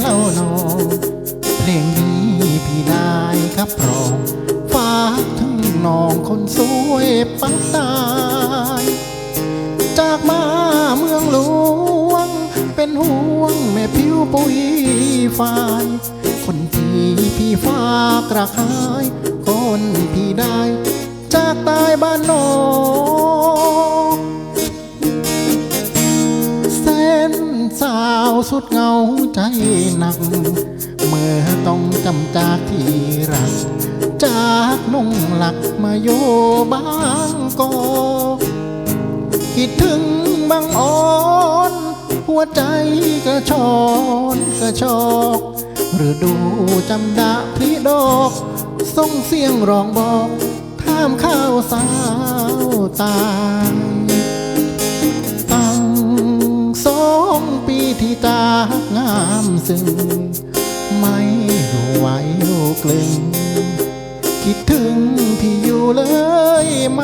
เล่าน้องเพลงนี้พี่ได้ครับรองฝากถึงน้องคนสวยปังตายจากมาเมืองหลวง เป็นห่วงแม่ผิวปุยฝ่าย คนที่พี่ฝากระคาย คนพี่ได้ จากตายบ้านนอก สาวสุดเหงาใจหนัก เมื่อต้องจำจากที่รัก จากนุ่งหลักมาโยบางกอกคิดถึงบางอ่อนหัวใจก็ชอนก็ชอกหรือดูจำดาพลีดอกส่งเสียงร้องบอก ท่ามข้าวสาวตา ซึ่งไม่รู้ไหวอยู่กลึง คิดถึงพี่อยู่เลยไหม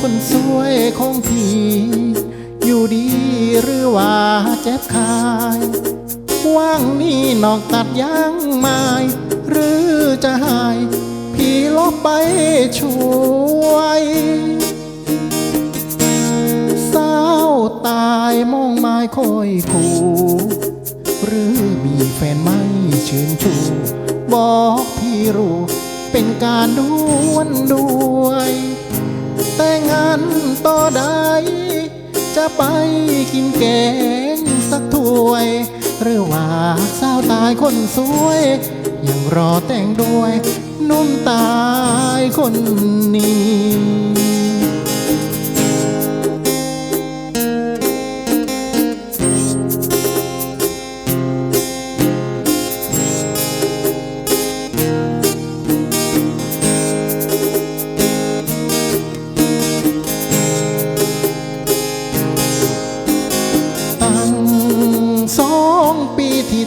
คนสวยของพี่อยู่ดีหรือว่าเจ็บคายว่างนี่นอกตัดยางไม้หรือจะหาย พี่ลบไปช่วย สาวตายมอง ไม้คอยคู่หรือมีแฟนไม่ชื่นชูบอกพี่รู้เป็นการด้วนด้วย แต่งานต่อใดจะไปกินแกงสักถ้วย หรือว่าสาวตายคนสวย ยังรอแต่งด้วย นุ่มตายคนนี้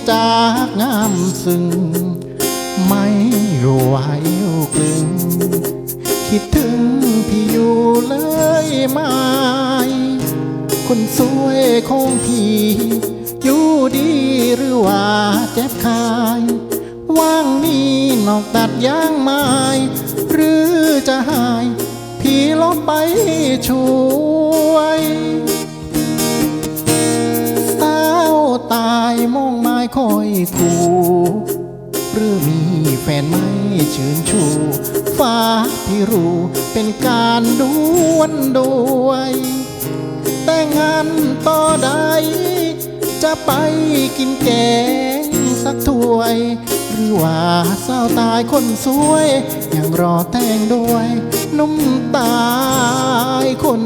จากงามซึ่งไม่รู้ไหวยกลึง คิดถึงพี่อยู่เลยไหมคนสวยของพี่อยู่ดีหรือว่าเจ็บคายว่างนี่นอกตัดย่างไม้หรือจะหาย พี่ลบไปช่วย คอยคู่หรือมีแฟนไม่ชื่นชูฝากพี่รู้เป็นการด้วนด้วย แต่งานต่อใด จะไปกินแกงสักถ้วย หรือว่าสาวตายคนสวย ยังรอแต่งด้วยนุ่มตายคน